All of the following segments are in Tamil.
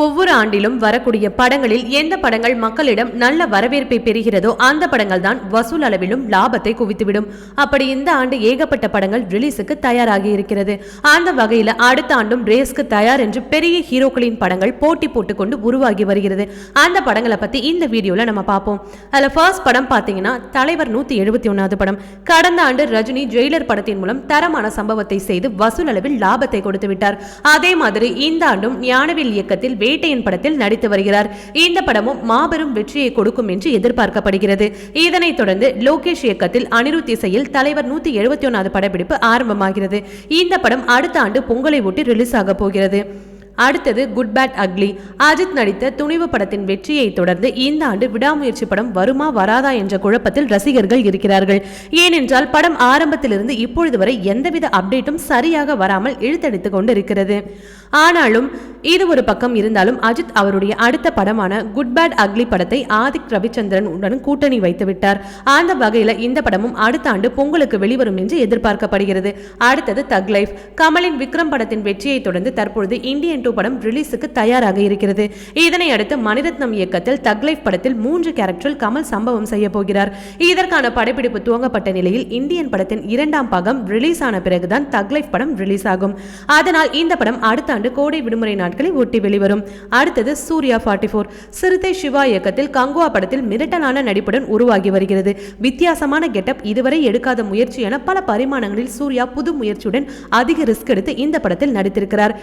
ஒவ்வொரு ஆண்டிலும் வரக்கூடிய படங்களில் எந்த படங்கள் மக்களிடம் நல்ல வரவேற்பை பெறுகிறதோ அந்த படங்கள் தான் வசூல் அளவிலும் லாபத்தை குவித்துவிடும். அப்படி இந்த ஆண்டு ஏகப்பட்ட படங்கள் ரிலீஸுக்கு தயாராகி இருக்கிறது. அந்த வகையில் அடுத்த ஆண்டும் ரேஸ்க்கு தயார் என்று பெரிய ஹீரோக்களின் படங்கள் போட்டி போட்டுக்கொண்டு உருவாகி வருகிறது. அந்த படங்களை பத்தி இந்த வீடியோல நம்ம பார்ப்போம். அதுல ஃபர்ஸ்ட் படம் பாத்தீங்கன்னா தலைவர் நூத்தி எழுபத்தி ஒன்னாவது படம். கடந்த ஆண்டு ரஜினி ஜெயிலர் படத்தின் மூலம் தரமான சம்பவத்தை செய்து வசூல் அளவில் லாபத்தை கொடுத்து விட்டார் அதே மாதிரி இந்த ஆண்டும் ஞானவில் இயக்கத்தில் வேட்டையன் படத்தில் நடித்து வருகிறார். இந்த படமும் மாபெரும் வெற்றியை கொடுக்கும் என்று எதிர்பார்க்கப்படுகிறது. இதனைத் தொடர்ந்து லோகேஷ் இயக்கத்தில் அனிருத் இசையில் தலைவர் நூத்தி எழுபத்தி ஒன்னாவது படப்பிடிப்பு ஆரம்பமாகிறது. இந்த படம் அடுத்த ஆண்டு பொங்கலை ஒட்டி ரிலீஸ் ஆக போகிறது. அடுத்தது குட் பேட் அக்லி அஜித் நடித்த துணிவு படத்தின் வெற்றியை தொடர்ந்து இந்த ஆண்டு விடாமுயற்சி படம் வருமா வராதா என்ற குழப்பத்தில் ரசிகர்கள் இருக்கிறார்கள். ஏனென்றால் படம் ஆரம்பத்திலிருந்து இப்பொழுது வரை எந்தவித அப்டேட்டும் சரியாக வராமல் இழுத்தடித்து கொண்டு இருக்கிறது ஆனாலும் இது ஒரு பக்கம் இருந்தாலும் அஜித் அவருடைய அடுத்த படமான குட் பேட் அக்லி படத்தை ஆதிக் ரவிச்சந்திரன் உடன் கூட்டணி வைத்துவிட்டார் அந்த வகையில் இந்த படமும் அடுத்த ஆண்டு பொங்கலுக்கு வெளிவரும் என்று எதிர்பார்க்கப்படுகிறது. அடுத்தது தக் லைஃப் கமலின் விக்ரம் படத்தின் வெற்றியை தொடர்ந்து தற்பொழுது இந்தியன் டூ படம் ரிலீஸுக்கு தயாராக இருக்கிறது. இதனை அடுத்து மணிரத்னம் இயக்கத்தில் தக்லைஃப் படத்தில் மூன்று கேரக்டரில் கமல் சம்பவம் செய்ய போகிறார். இதற்கான படப்பிடிப்பு துவங்கப்பட்ட நிலையில் இந்தியன் படத்தின் இரண்டாம் பாகம் ரிலீஸ் ஆன பிறகுதான் தக்லைஃப் படம் ரிலீஸ் ஆகும். அதனால் இந்த படம் அடுத்த ஆண்டு கோடை விடுமுறை நாட்களை ஒட்டி வெளிவரும். அடுத்தது சூர்யா ஃபார்ட்டி ஃபோர் சிறுத்தை சிவா இயக்கத்தில் கங்குவா படத்தில் மிரட்டலான நடிப்புடன் உருவாகி வருகிறது. வித்தியாசமான கெட்டப் இதுவரை எடுக்காத முயற்சி என பல பரிமாணங்களில் சூர்யா புது முயற்சியுடன் அதிக ரிஸ்க் எடுத்து இந்த படத்தில் நடித்திருக்கிறார்.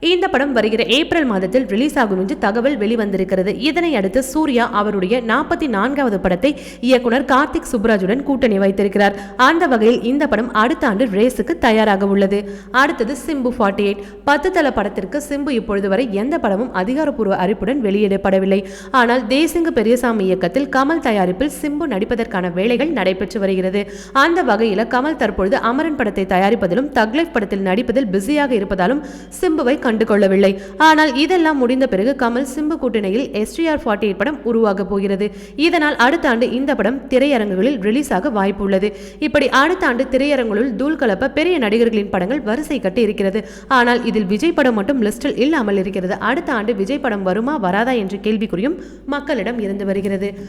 இந்த படம் வருகிற ஏப்ரல் மாதத்தில் ரிலீஸ் ஆகும் என்று தகவல் வெளிவந்திருக்கிறது. இதனை அடுத்து சூர்யா அவருடைய நாற்பத்தி நான்காவது படத்தை இயக்குனர் கார்த்திக் சுப்ராஜுடன் கூட்டணி வைத்திருக்கிறார். அந்த வகையில் இந்த படம் அடுத்த ஆண்டு ரேஸுக்கு தயாராக உள்ளது. அடுத்தது சிம்பு ஃபார்ட்டி எயிட் பத்து தள படத்திற்கு சிம்பு இப்பொழுது வரை எந்த படமும் அதிகாரப்பூர்வ அறிப்புடன் வெளியிடப்படவில்லை. ஆனால் தேசிங்கு பெரியசாமி இயக்கத்தில் கமல் தயாரிப்பில் சிம்பு நடிப்பதற்கான வேலைகள் நடைபெற்று வருகிறது. அந்த வகையில் கமல் தற்பொழுது அமரன் படத்தை தயாரிப்பதிலும் தக்லைஃப் படத்தில் நடிப்பதில் பிஸியாக இருப்பதாலும் சிம்புவை கண்டுகொள்ளவில்லை. ஆனால் இதெல்லாம் முடிந்த பிறகு கமல் சிம்பு கூட்டணியில் எஸ்டிஆர் ஃபார்ட்டி எயிட் படம் உருவாக போகிறது. இதனால் அடுத்த ஆண்டு இந்த படம் திரையரங்குகளில் ரிலீஸ் ஆக வாய்ப்பு உள்ளது இப்படி அடுத்த ஆண்டு திரையரங்குகளில் தூள் கலப்ப பெரிய நடிகர்களின் படங்கள் வரிசை கட்டி இருக்கிறது ஆனால் இதில் விஜய் படம் மட்டும் லிஸ்டில் இல்லாமல் இருக்கிறது. அடுத்த ஆண்டு விஜய் படம் வருமா வராதா என்ற கேள்விக்குறியும் மக்களிடம் இருந்து வருகிறது.